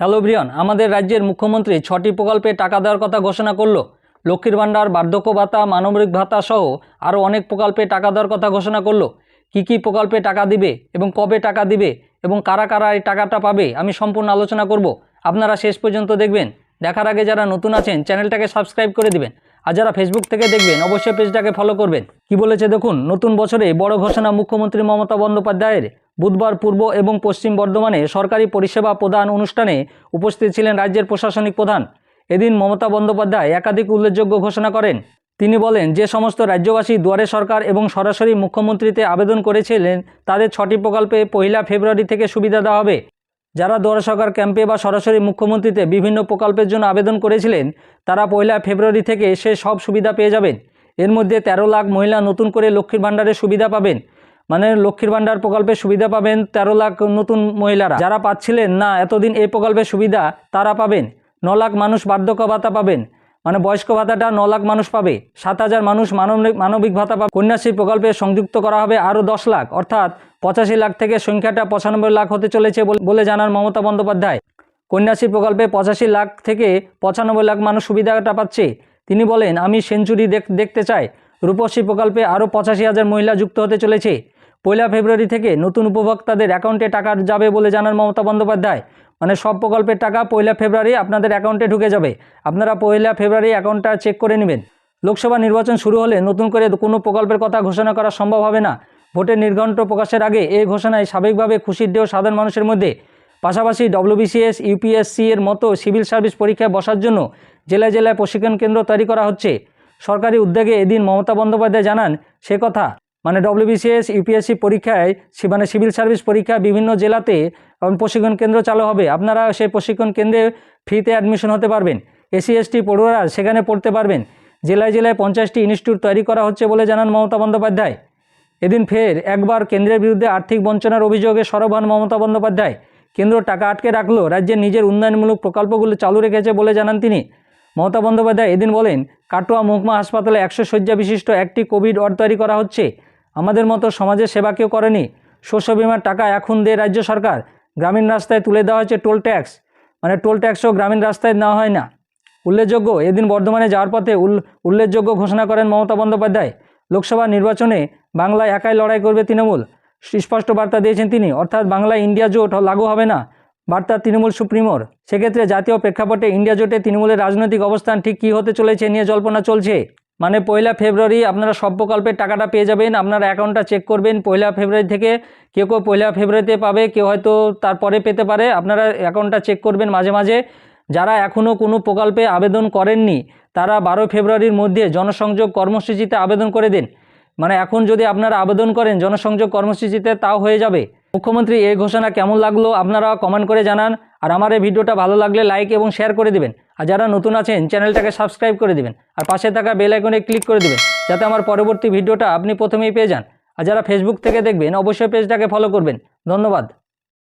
Hello Brian আমাদের রাজ্যের মুখ্যমন্ত্রী ছটি প্রকল্পে টাকা দেওয়ার কথা ঘোষণা করল। লক্ষ্মীর ভাণ্ডার, বার্ধক্য ভাতা মানবিক ভাতা সহ আরও অনেক প্রকল্পে টাকা দেওয়ার কথা ঘোষণা করল। কী কী প্রকল্পে টাকা দিবে এবং কবে টাকা দিবে এবং কারা কারা এই টাকাটা পাবে আমি সম্পূর্ণ আলোচনা করব। আপনারা শেষ পর্যন্ত দেখবেন। দেখার আগে যারা নতুন আছেন, চ্যানেলটাকে সাবস্ক্রাইব করে দিবেন। আর যারা ফেসবুক থেকে দেখবেন, অবশ্যই পেজটাকে ফলো করবেন। কি বলেছে দেখুন, নতুন বছরে বড় ঘোষণা মুখ্যমন্ত্রী মমতা বন্দ্যোপাধ্যায়ের। বুধবার পূর্ব এবং পশ্চিম বর্ধমানে সরকারি পরিষেবা প্রদান অনুষ্ঠানে উপস্থিত ছিলেন রাজ্যের প্রশাসনিক প্রধান। এদিন মমতা বন্দ্যোপাধ্যায় একাধিক উল্লেখযোগ্য ঘোষণা করেন। তিনি বলেন, যে সমস্ত রাজ্যবাসী দুয়ারে সরকার এবং সরাসরি মুখ্যমন্ত্রীতে আবেদন করেছিলেন, তাদের ছটি প্রকল্পে পহিলা ফেব্রুয়ারি থেকে সুবিধা দেওয়া হবে। যারা দুয়ারে সরকার ক্যাম্পে বা সরাসরি মুখ্যমন্ত্রীতে বিভিন্ন প্রকল্পের জন্য আবেদন করেছিলেন, তারা পয়লা ফেব্রুয়ারি থেকে সে সব সুবিধা পেয়ে যাবেন। এর মধ্যে তেরো লাখ মহিলা নতুন করে লক্ষ্মীর ভাণ্ডারের সুবিধা পাবেন। মানে লক্ষ্মীর ভাণ্ডার প্রকল্পের সুবিধা পাবেন তেরো লাখ নতুন মহিলারা। যারা পাচ্ছিলেন না, এতদিন এই প্রকল্পের সুবিধা তারা পাবেন। ন লাখ মানুষ বার্ধক্য ভাতা পাবেন। মানে বয়স্ক ভাতাটা ন লাখ মানুষ পাবে। সাত হাজার মানুষ মানবিক মানবিক ভাতা পাবে। কন্যাশ্রী প্রকল্পে সংযুক্ত করা হবে আরও দশ লাখ। অর্থাৎ পঁচাশি লাখ থেকে সংখ্যাটা পঁচানব্বই লাখ হতে চলেছে বল- জানান মমতা বন্দ্যোপাধ্যায়। কন্যাশ্রী প্রকল্পে পঁচাশি লাখ থেকে পঁচানব্বই লাখ মানুষ সুবিধাটা পাচ্ছে। তিনি বলেন, আমি সেঞ্চুরি দেখ- দেখতে চাই। রূপশ্রী প্রকল্পে আরও পঁচাশি হাজার মহিলা যুক্ত হতে চলেছে। পয়লা ফেব্রুয়ারি থেকে নতুন উপভোক্তাদের অ্যাকাউন্টে টাকা যাবে বলে জানান মমতা বন্দ্যোপাধ্যায়। মানে সব প্রকল্পের টাকা পয়লা ফেব্রুয়ারি আপনাদের অ্যাকাউন্টে ঢুকে যাবে। আপনারা পয়লা ফেব্রুয়ারি অ্যাকাউন্টটা চেক করে নেবেন। লোকসভা নির্বাচন শুরু হলে নতুন করে কোনো প্রকল্পের কথা ঘোষণা করা সম্ভব হবে না। ভোটের নির্ঘণ্ট প্রকাশের আগে এই ঘোষণায় স্বাভাবিকভাবে খুশির ঢেউ সাধারণ মানুষের মধ্যে। পাশাপাশি ডব্লিউবিসিএস, ইউপিএসসি এর মতো সিভিল সার্ভিস পরীক্ষায় বসার জন্য জেলায় জেলায় প্রশিক্ষণ কেন্দ্র তৈরি করা হচ্ছে। সরকারি উদ্যোগে এদিন মমতা বন্দ্যোপাধ্যায় জানান সে কথা। মানে ডব্লিউবিসিএস ইউপিএসসি পরীক্ষায় মানে সিভিল সার্ভিস পরীক্ষা বিভিন্ন জেলাতে প্রশিক্ষণ কেন্দ্র চালু হবে। আপনারা সেই প্রশিক্ষণ কেন্দ্রে ফ্রিতে অ্যাডমিশন হতে পারবেন। এসসি, এসটি পড়ুয়ারা সেখানে পড়তে পারবেন। জেলায় জেলায় পঞ্চাশটি ইনস্টিটিউট তৈরি করা হচ্ছে বলে জানান মমতা বন্দ্যোপাধ্যায়। এদিন ফের একবার কেন্দ্রের বিরুদ্ধে আর্থিক বঞ্চনার অভিযোগে সরব হন মমতা বন্দ্যোপাধ্যায়। কেন্দ্র টাকা আটকে রাখল, রাজ্যের নিজের উন্নয়নমূলক প্রকল্পগুলো চালু রেখেছে বলে জানান তিনি। মমতা বন্দ্যোপাধ্যায় এদিন বলেন, কাটোয়া মহকুমা হাসপাতালে একশো শয্যা বিশিষ্ট একটি কোভিড ওয়ার্ড তৈরি করা হচ্ছে। আমাদের মতো সমাজের সেবা কেউ করেনি? শস্য বিমার টাকা এখন দেয় রাজ্য সরকার? গ্রামীণ রাস্তায় তুলে দেওয়া হয়েছে টোল ট্যাক্স। মানে টোল ট্যাক্সও গ্রামীণ রাস্তায় নেওয়া হয় না। উল্লেখযোগ্য, এদিন বর্ধমানে যাওয়ার পথে উল- উল্লেখযোগ্য ঘোষণা করেন মমতা বন্দ্যোপাধ্যায়। লোকসভা নির্বাচনে বাংলায় একাই লড়াই করবে তৃণমূল। স্পষ্ট বার্তা দিয়েছেন তিনি, অর্থাৎ বাংলায় ইন্ডিয়া জোট লাগু হবে না, বার্তা তৃণমূল সুপ্রিমোর। সেক্ষেত্রে জাতীয় প্রেক্ষাপটে ইন্ডিয়া জোটে তৃণমূলের রাজনৈতিক অবস্থান ঠিক কী হতে চলেছে নিয়ে জল্পনা চলছে। মানে পয়লা ফেব্রুয়ারি আপনারা সব প্রকল্পের টাকাটা পেয়ে যাবেন, আপনারা অ্যাকাউন্টটা চেক করবেন, পয়লা ফেব্রুয়ারি থেকে কেউ কেউ পয়লা ফেব্রুয়ারিতে পাবে, কেউ হয়তো তারপরে পেতে পারে, আপনারা অ্যাকাউন্টটা চেক করবেন মাঝে মাঝে। যারা এখনও কোনো প্রকল্পে আবেদন করেননি, তারা বারো ফেব্রুয়ারির মধ্যে জনসংযোগ কর্মসূচিতে আবেদন করে দিন। মানে এখন যদি আপনারা আবেদন করেন জনসংযোগ কর্মসূচিতে, তাও হয়ে যাবে। মুখ্যমন্ত্রী, এই ঘোষণা কেমন লাগল আপনারা কমেন্ট করে জানান। আর আমার এই ভিডিওটা ভালো লাগলে লাইক এবং শেয়ার করে দিবেন। আর যারা নতুন আছেন চ্যানেলটাকে সাবস্ক্রাইব করে দিবেন। আর পাশে থাকা বেল আইকনে ক্লিক করে দিবেন, যাতে আমার পরবর্তী ভিডিওটা আপনি প্রথমেই পেয়ে যান। আর যারা ফেসবুক থেকে দেখবেন, অবশ্যই পেজটাকে ফলো করবেন। ধন্যবাদ।